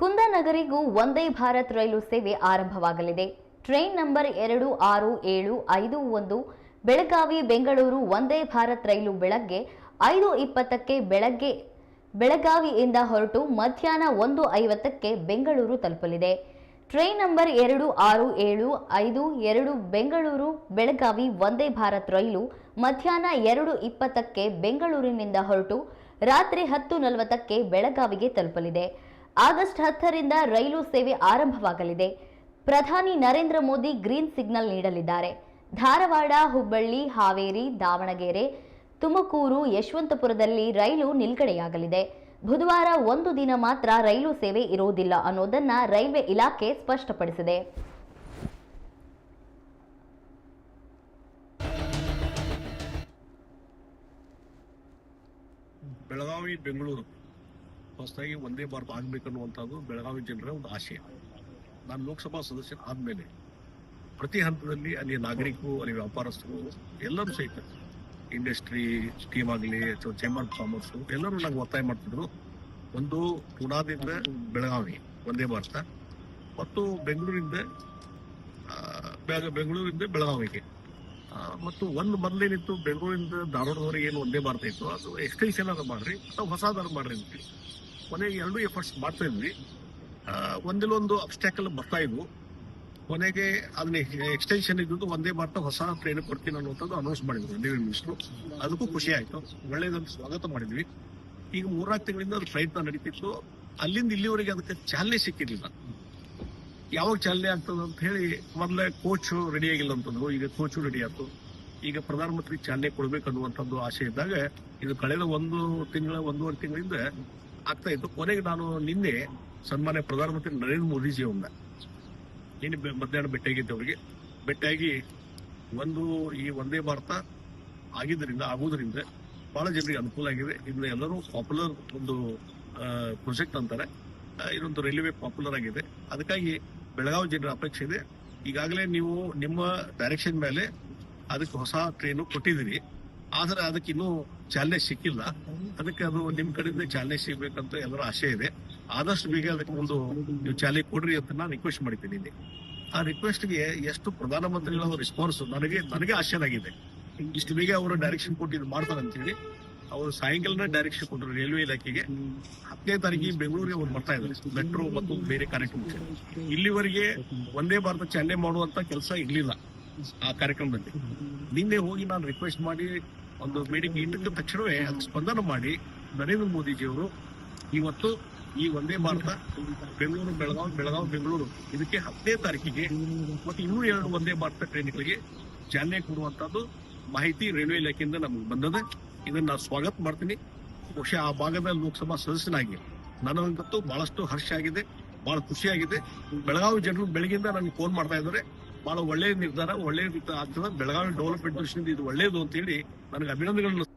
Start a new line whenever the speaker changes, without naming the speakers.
ಕುಂದನಗರಿಗೂ ಒಂದೇ ಭಾರತ್ ರೈಲು ಸೇವೆ ಆರಂಭವಾಗಲಿದೆ. ಟ್ರೈನ್ ನಂಬರ್ ಎರಡು, ಆರು, ಏಳು, ಐದು, ಒಂದು, ಬೆಳಗಾವಿ, ಬೆಂಗಳೂರು ಒಂದೇ ಭಾರತ್ ರೈಲು ಬೆಳಗ್ಗೆ ಐದು ಇಪ್ಪತ್ತಕ್ಕೆ ಬೆಳಗ್ಗೆ ಬೆಳಗಾವಿಯಿಂದ ಹೊರಟು ಮಧ್ಯಾಹ್ನ ಒಂದು ಐವತ್ತಕ್ಕೆ ಬೆಂಗಳೂರು ತಲುಪಲಿದೆ. ಟ್ರೈನ್ ನಂಬರ್ ಎರಡು, ಆರು, ಏಳು, ಐದು, ಎರಡು, ಬೆಂಗಳೂರು, ಬೆಳಗಾವಿ ಒಂದೇ ಭಾರತ್ ರೈಲು ಮಧ್ಯಾಹ್ನ ಎರಡು ಇಪ್ಪತ್ತಕ್ಕೆ ಬೆಂಗಳೂರಿನಿಂದ ಹೊರಟು ರಾತ್ರಿ ಹತ್ತು ನಲವತ್ತಕ್ಕೆ ಬೆಳಗಾವಿಗೆ ತಲುಪಲಿದೆ. ಆಗಸ್ಟ್ ಹತ್ತರಿಂದ ರೈಲು ಸೇವೆ ಆರಂಭವಾಗಲಿದೆ. ಪ್ರಧಾನಿ ನರೇಂದ್ರ ಮೋದಿ ಗ್ರೀನ್ ಸಿಗ್ನಲ್ ನೀಡಲಿದ್ದಾರೆ. ಧಾರವಾಡ, ಹುಬ್ಬಳ್ಳಿ, ಹಾವೇರಿ, ದಾವಣಗೆರೆ, ತುಮಕೂರು, ಯಶವಂತಪುರದಲ್ಲಿ ರೈಲು ನಿಲ್ಗಡೆಯಾಗಲಿದೆ. ಬುಧವಾರ ಒಂದು ದಿನ ಮಾತ್ರ ರೈಲು ಸೇವೆ ಇರುವುದಿಲ್ಲ ಅನ್ನೋದನ್ನ ರೈಲ್ವೆ ಇಲಾಖೆ ಸ್ಪಷ್ಟಪಡಿಸಿದೆ.
ಬೆಳಗಾವಿ, ಬೆಂಗಳೂರು. ಹೊಸದಾಗಿ ಒಂದೇ ಭಾರತ ಆಗಬೇಕನ್ನುವಂಥದ್ದು ಬೆಳಗಾವಿ ಜನರ ಒಂದು ಆಶಯ ನಾನು ಲೋಕಸಭಾ ಸದಸ್ಯ ಆದ್ಮೇಲೆ ಪ್ರತಿ ಹಂತದಲ್ಲಿ ಅಲ್ಲಿ ನಾಗರಿಕರು ಅಲ್ಲಿ ವ್ಯಾಪಾರಸ್ಥರು ಎಲ್ಲರೂ ಸಹಿತ ಇಂಡಸ್ಟ್ರಿ ಸ್ಕೀಮ್ ಆಗಲಿ ಅಥವಾ ಚೇಂಬರ್ ಆಫ್ ಕಾಮರ್ಸ್ ಎಲ್ಲರೂ ನಂಗೆ ಒತ್ತಾಯ ಮಾಡ್ತಿದ್ರು. ಒಂದು ಪುಣಾದಿಂದ ಬೆಳಗಾವಿ, ಒಂದೇ ಭಾರತ. ಮತ್ತು ಬೆಂಗಳೂರಿಂದ ಬೆಂಗಳೂರಿಂದ ಬೆಳಗಾವಿಗೆ. ಮತ್ತು ಒಂದು ಮೊದಲೇನಿತ್ತು ಬೆಂಗಳೂರಿಂದ ಧಾರವಾಡದವರೆಗೆ ಏನು ಒಂದೇ ಭಾರತ ಇತ್ತು, ಅದು ಎಕ್ಸ್ಟೆನ್ಷನ್ ಅದ ಮಾಡ್ರಿ ಅಥವಾ ಹೊಸದಾರು ಮಾಡ್ರಿ ಅಂತ ಕೊನೆಗೆ ಎರಡೂ ಎಫರ್ಟ್ಸ್ ಮಾಡ್ತಾ ಇದ್ವಿ. ಒಂದಿಲ್ಲೊಂದು ಅಬ್ಸ್ಟ್ಯಾಕಲ್ ಬರ್ತಾ ಇದ್ವು. ಕೊನೆಗೆ ಅದನ್ನ ಎಕ್ಸ್ಟೆನ್ಷನ್ ಇದ್ದು ಒಂದೇ ಮಾಡ್ತಾ ಹೊಸ ಟ್ರೈನ್ ಕೊಡ್ತೀನಿ ಅನ್ನುವಂಥದ್ದು ಅನೌನ್ಸ್ ಮಾಡಿದ್ರು ರೇಲ್ವೆ ಮಿನಿಸ್ಟ್ರು ಅದಕ್ಕೂ ಖುಷಿ ಆಯ್ತು. ಒಳ್ಳೆಯದೊಂದು ಸ್ವಾಗತ ಮಾಡಿದ್ವಿ. ಈಗ ಮೂರ್ನಾಲ್ಕು ತಿಂಗಳಿಂದ ಅದು ಪ್ರಯತ್ನ ನಡೀತಿತ್ತು. ಅಲ್ಲಿಂದ ಇಲ್ಲಿವರೆಗೆ ಅದಕ್ಕೆ ಚಾಲನೆ ಸಿಕ್ಕಿರಲಿಲ್ಲ. ಯಾವಾಗ ಚಾಲನೆ ಆಗ್ತದೆ ಅಂತ ಹೇಳಿ ಮೊದಲೇ ಕೋಚ್ ರೆಡಿ ಆಗಿಲ್ಲ ಅಂತಂದ್ರು. ಈಗ ಕೋಚ್ ರೆಡಿ ಆಯ್ತು. ಈಗ ಪ್ರಧಾನಮಂತ್ರಿ ಚಾಲನೆ ಕೊಡ್ಬೇಕು ಅನ್ನುವಂಥದ್ದು ಆಸೆ ಇದ್ದಾಗ ಇದು ಕಳೆದ ಒಂದು ತಿಂಗಳ, ಒಂದೂವರೆ ತಿಂಗಳಿಂದ ಆಗ್ತಾ ಇತ್ತು. ಕೊನೆಗೆ ನಾನು ನಿನ್ನೆ ಸನ್ಮಾನ್ಯ ಪ್ರಧಾನಮಂತ್ರಿ ನರೇಂದ್ರ ಮೋದಿಜಿ ಅವ್ರನ್ನ ನಿನ್ನೆ ಮಧ್ಯಾಹ್ನ ಭೇಟಿಯಾಗಿದ್ದೆ ಅವರಿಗೆ. ಭೇಟಿಯಾಗಿ ಒಂದು ಈ ಒಂದೇ ಭಾರತ ಆಗಿದ್ದರಿಂದ, ಆಗುವುದರಿಂದ ಬಹಳ ಜನರಿಗೆ ಅನುಕೂಲ ಆಗಿದೆ. ಇನ್ನು ಎಲ್ಲರೂ ಪಾಪ್ಯುಲರ್ ಒಂದು ಪ್ರೊಜೆಕ್ಟ್ ಅಂತಾರೆ. ಇದೊಂದು ರೈಲ್ವೆ ಪಾಪ್ಯುಲರ್ ಆಗಿದೆ. ಅದಕ್ಕಾಗಿ ಬೆಳಗಾವಿ ಜನರ ಅಪೇಕ್ಷೆ ಇದೆ. ಈಗಾಗಲೇ ನೀವು ನಿಮ್ಮ ಡೈರೆಕ್ಷನ್ ಮೇಲೆ ಅದಕ್ಕೆ ಹೊಸ ಟ್ರೈನು ಕೊಟ್ಟಿದ್ದೀರಿ. ಆದ್ರೆ ಅದಕ್ಕೆ ಇನ್ನೂ ಚಾಲನೆ ಸಿಕ್ಕಿಲ್ಲ. ಅದಕ್ಕೆ ಅದು ನಿಮ್ ಕಡೆಯಿಂದ ಚಾಲನೆ ಸಿಗ್ಬೇಕಂತ ಎಲ್ಲರ ಆಸೆ ಇದೆ. ಆದಷ್ಟು ಬೇಗ ಅದಕ್ಕೆ ಒಂದು ನೀವು ಚಾಲನೆ ಕೊಡ್ರಿ ಅಂತ ನಾನು ರಿಕ್ವೆಸ್ಟ್ ಮಾಡಿದ್ದೀನಿ ಇಲ್ಲಿ. ಆ ರಿಕ್ವೆಸ್ಟ್ಗೆ ಎಷ್ಟು ಪ್ರಧಾನಮಂತ್ರಿಗಳ ರೆಸ್ಪಾನ್ಸ್ ನನಗೆ ನನಗೆ ಆಶ್ಚರ್ಯ ಇಷ್ಟು ಬೇಗ ಅವರು ಡೈರೆಕ್ಷನ್ ಕೊಟ್ಟು ಇದು ಮಾಡ್ತಾರೆ ಅಂತ ಹೇಳಿ ಅವರು ಸಾಯಂಕಾಲನೇ ಡೈರೆಕ್ಷನ್ ಕೊಟ್ಟರು ರೈಲ್ವೆ ಇಲಾಖೆಗೆ. ಹತ್ತನೇ ತಾರೀಕಿಗೆ ಬೆಂಗಳೂರಿಗೆ ಅವ್ರು ಬರ್ತಾ ಇದ್ದಾರೆ. ಮೆಟ್ರೋ ಮತ್ತು ಬೇರೆ ಕಾರ್ಯಕ್ರಮಕ್ಕೆ ಇಲ್ಲಿವರೆಗೆ ಒಂದೇ ಭಾರತ ಚಾಲನೆ ಮಾಡುವಂತ ಕೆಲಸ ಇರ್ಲಿಲ್ಲ. ಆ ಕಾರ್ಯಕ್ರಮದಲ್ಲಿ. ನಿನ್ನೆ ಹೋಗಿ ನಾನು ರಿಕ್ವೆಸ್ಟ್ ಮಾಡಿ ಒಂದು ಮೀಟಿಂಗ್ ಇಟ್ಟಿದ್ದ ತಕ್ಷಣವೇ ಅದಕ್ಕೆ ಸ್ಪಂದನ ಮಾಡಿ ನರೇಂದ್ರ ಮೋದಿಜಿಯವರು, ಇವತ್ತು ಈ ಒಂದೇ ಭಾರತ, ಬೆಂಗಳೂರು, ಬೆಳಗಾವಿ ಬೆಳಗಾವಿ, ಬೆಂಗಳೂರು, ಇದಕ್ಕೆ ಹತ್ತನೇ ತಾರೀಕಿಗೆ ಮತ್ತು ಇನ್ನೂ ಎರಡು ಒಂದೇ ಭಾರತ ಟ್ರೈನ್ಗಳಿಗೆ ಚಾಲನೆ ಕೊಡುವಂತದ್ದು ಮಾಹಿತಿ ರೈಲ್ವೆ ಇಲಾಖೆಯಿಂದ ನಮಗೆ ಬಂದದೆ ಇದನ್ನ ನಾನು ಸ್ವಾಗತ ಮಾಡ್ತೀನಿ. ಬಹುಶಃ ಆ ಭಾಗದ ಲೋಕಸಭಾ ಸದಸ್ಯನಾಗಿ ನನಗಂತೂ ಬಹಳಷ್ಟು ಹರ್ಷ ಆಗಿದೆ, ಬಹಳ ಖುಷಿಯಾಗಿದೆ ಬೆಳಗಾವಿ ಜನರು ಬೆಳಗಿಂದ ನನಗೆ ಫೋನ್ ಮಾಡ್ತಾ ಇದ್ದಾರೆ. ಬಹಳ ಒಳ್ಳೆಯ ನಿರ್ಧಾರ ಒಳ್ಳೆಯ ಆಗ್ತದೆ. ಬೆಳಗಾವಿ ಡೆವಲಪ್ಮೆಂಟ್ ದೃಷ್ಟಿಯಿಂದ ಇದು ಒಳ್ಳೆಯದು ಅಂತ ಹೇಳಿ ನನಗೆ ಅಭಿನಂದನೆಗಳನ್ನು